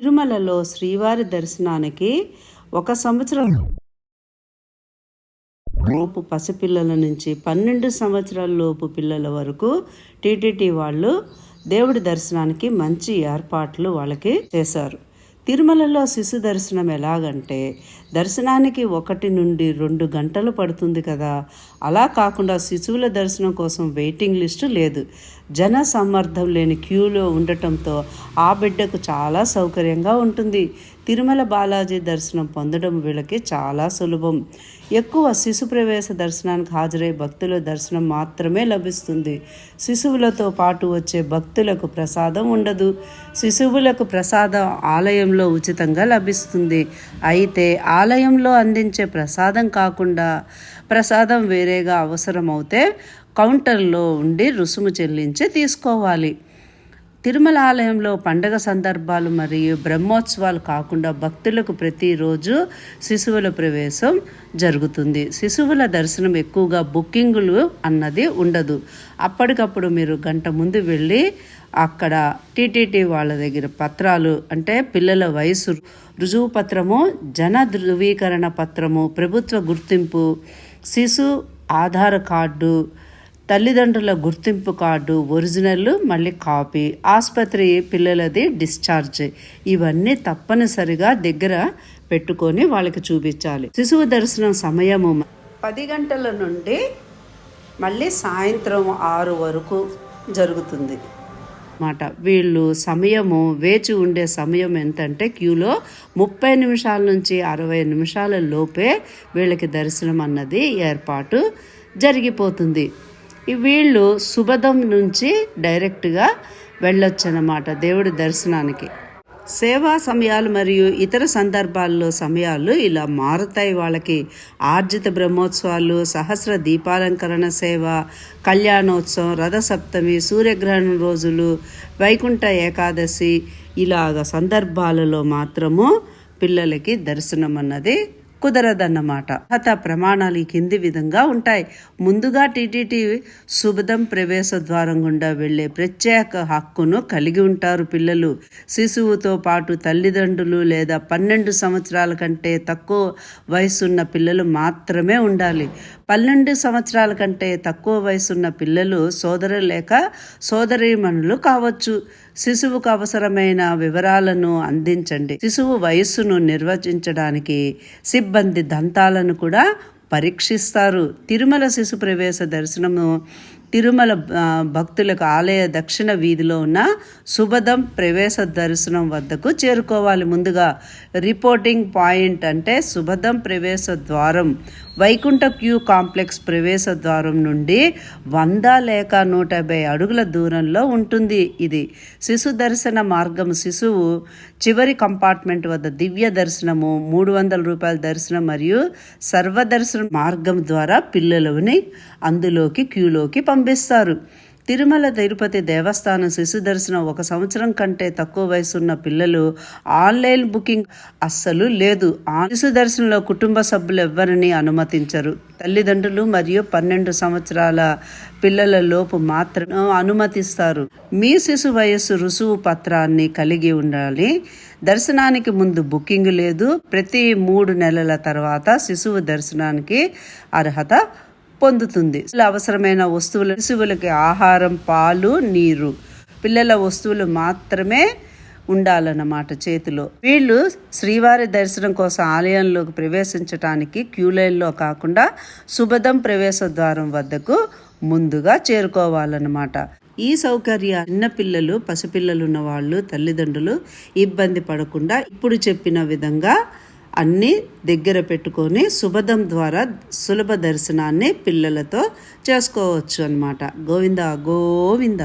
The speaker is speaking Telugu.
తిరుమలలో శ్రీవారి దర్శనానికి ఒక సంవత్సరం లోపు పసిపిల్లల నుంచి పన్నెండు సంవత్సరాల లోపు పిల్లల వరకు టీటీటీ వాళ్ళు దేవుడి దర్శనానికి మంచి ఏర్పాట్లు వాళ్ళకి చేశారు. తిరుమలలో శిశు దర్శనం ఎలాగంటే దర్శనానికి ఒకటి నుండి రెండు గంటలు పడుతుంది కదా. అలా కాకుండా శిశువుల దర్శనం కోసం వెయిటింగ్ లిస్టు లేదు. జన సమ్మర్దం లేని క్యూలో ఉండటంతో ఆ బిడ్డకు చాలా సౌకర్యంగా ఉంటుంది. తిరుమల బాలాజీ దర్శనం పొందడం వీళ్ళకి చాలా సులభం. ఎక్కువ శిశు ప్రవేశ దర్శనానికి హాజరై భక్తుల దర్శనం మాత్రమే లభిస్తుంది. శిశువులతో పాటు వచ్చే భక్తులకు ప్రసాదం ఉండదు. శిశువులకు ప్రసాదం ఆలయంలో ఉచితంగా లభిస్తుంది. అయితే ఆలయంలో అందించే ప్రసాదం కాకుండా ప్రసాదం వేరేగా అవసరమవుతే కౌంటర్లో ఉండి రుసుము చెల్లించి తీసుకోవాలి. తిరుమల ఆలయంలో పండగ సందర్భాలు మరియు బ్రహ్మోత్సవాలు కాకుండా భక్తులకు ప్రతిరోజు శిశువుల ప్రవేశం జరుగుతుంది. శిశువుల దర్శనం ఎక్కువగా బుకింగులు అన్నది ఉండదు. అప్పటికప్పుడు మీరు గంట ముందు వెళ్ళి అక్కడ టీటీటీ వాళ్ళ దగ్గర పత్రాలు అంటే పిల్లల వయసు రుజువు పత్రము జన ధృవీకరణ పత్రము ప్రభుత్వ గుర్తింపు శిశు ఆధార్ కార్డు తల్లిదండ్రుల గుర్తింపు కార్డు ఒరిజినల్ మళ్ళీ కాపీ. ఆసుపత్రి పిల్లలది డిశ్చార్జ్. ఇవన్నీ తప్పనిసరిగా దగ్గర పెట్టుకొని వాళ్ళకి చూపించాలి. శిశువు దర్శనం సమయము పది గంటల నుండి మళ్ళీ సాయంత్రం ఆరు వరకు జరుగుతుంది. మాట. వీళ్ళు సమయము వేచి ఉండే సమయం ఎంతంటే క్యూలో ముప్పై నిమిషాల నుంచి అరవై నిమిషాల లోపే వీళ్ళకి దర్శనం అన్నది ఏర్పాటు జరిగిపోతుంది. వీళ్ళు శుభదం నుంచి డైరెక్ట్గా వెళ్ళొచ్చు అన్నమాట దేవుడి దర్శనానికి. సేవా సమయాలు మరియు ఇతర సందర్భాల్లో సమయాలు ఇలా మారుతాయి వాళ్ళకి. ఆర్జిత బ్రహ్మోత్సవాలు సహస్ర దీపాలంకరణ సేవ కళ్యాణోత్సవం రథసప్తమి సూర్యగ్రహణం రోజులు వైకుంఠ ఏకాదశి ఇలాగ సందర్భాలలో మాత్రము పిల్లలకి దర్శనం అన్నది కుదరదన్నమాట. అర్హత ప్రమాణాలు ఈ కింది విధంగా ఉంటాయి. ముందుగా టీటీటీ సుబదం ప్రవేశ ద్వారం గుండా వెళ్ళే ప్రత్యేక హక్కును కలిగి ఉంటారు పిల్లలు. శిశువుతో పాటు తల్లిదండ్రులు లేదా పన్నెండు సంవత్సరాల కంటే తక్కువ వయసున్న పిల్లలు మాత్రమే ఉండాలి. పన్నెండు సంవత్సరాల కంటే తక్కువ వయసున్న పిల్లలు సోదరు లేక సోదరీమణులు కావచ్చు. శిశువుకు అవసరమైన వివరాలను అందించండి. శిశువు వయస్సును నిర్వచించడానికి సిబ్బంది దంతాలను కూడా పరీక్షిస్తారు. తిరుమల శిశు ప్రవేశ దర్శనము తిరుమల భక్తులకు ఆలయ దక్షిణ వీధిలో ఉన్న సుభదం ప్రవేశ దర్శనం వద్దకు చేరుకోవాలి. ముందుగా రిపోర్టింగ్ పాయింట్ అంటే సుభదం ప్రవేశ ద్వారం వైకుంఠ క్యూ కాంప్లెక్స్ ప్రవేశ ద్వారం నుండి వంద లేక నూట యాభై అడుగుల దూరంలో ఉంటుంది ఇది. శిశు దర్శన మార్గం శిశువు చివరి కంపార్ట్మెంట్ వద్ద దివ్య దర్శనము మూడు వందల రూపాయల దర్శనం మరియు సర్వదర్శన మార్గం ద్వారా పిల్లలని అందులోకి క్యూలోకి పంపిస్తారు తిరుమల తిరుపతి దేవస్థానం శిశు దర్శనం ఒక సంవత్సరం కంటే తక్కువ వయసున్న పిల్లలు ఆన్లైన్ బుకింగ్ అస్సలు లేదు. ఆ శిశు దర్శనంలో కుటుంబ సభ్యులు ఎవ్వరిని అనుమతించరు. తల్లిదండ్రులు మరియు పన్నెండు సంవత్సరాల పిల్లల లోపు మాత్రం అనుమతిస్తారు. మీ శిశు వయస్సు రుసువు పత్రాన్ని కలిగి ఉండాలి. దర్శనానికి ముందు బుకింగ్ లేదు. ప్రతి మూడు నెలల తర్వాత శిశువు దర్శనానికి అర్హత పొందుతుంది. అవసరమైన వస్తువులు శిశువులకి ఆహారం పాలు నీరు. పిల్లల వస్తువులు మాత్రమే ఉండాలన్నమాట చేతిలో. వీళ్ళు శ్రీవారి దర్శనం కోసం ఆలయంలోకి ప్రవేశించడానికి క్యూ లైన్లో కాకుండా సుభదం ప్రవేశ ద్వారం వద్దకు ముందుగా చేరుకోవాలన్నమాట. ఈ సౌకర్య చిన్నపిల్లలు పసిపిల్లలు ఉన్న వాళ్ళు తల్లిదండ్రులు ఇబ్బంది పడకుండా ఇప్పుడు చెప్పిన విధంగా అన్నీ దగ్గర పెట్టుకొని సుభదం ద్వారా సులభ దర్శనాన్ని పిల్లలతో చేసుకోవచ్చు అన్నమాట. గోవింద గోవింద.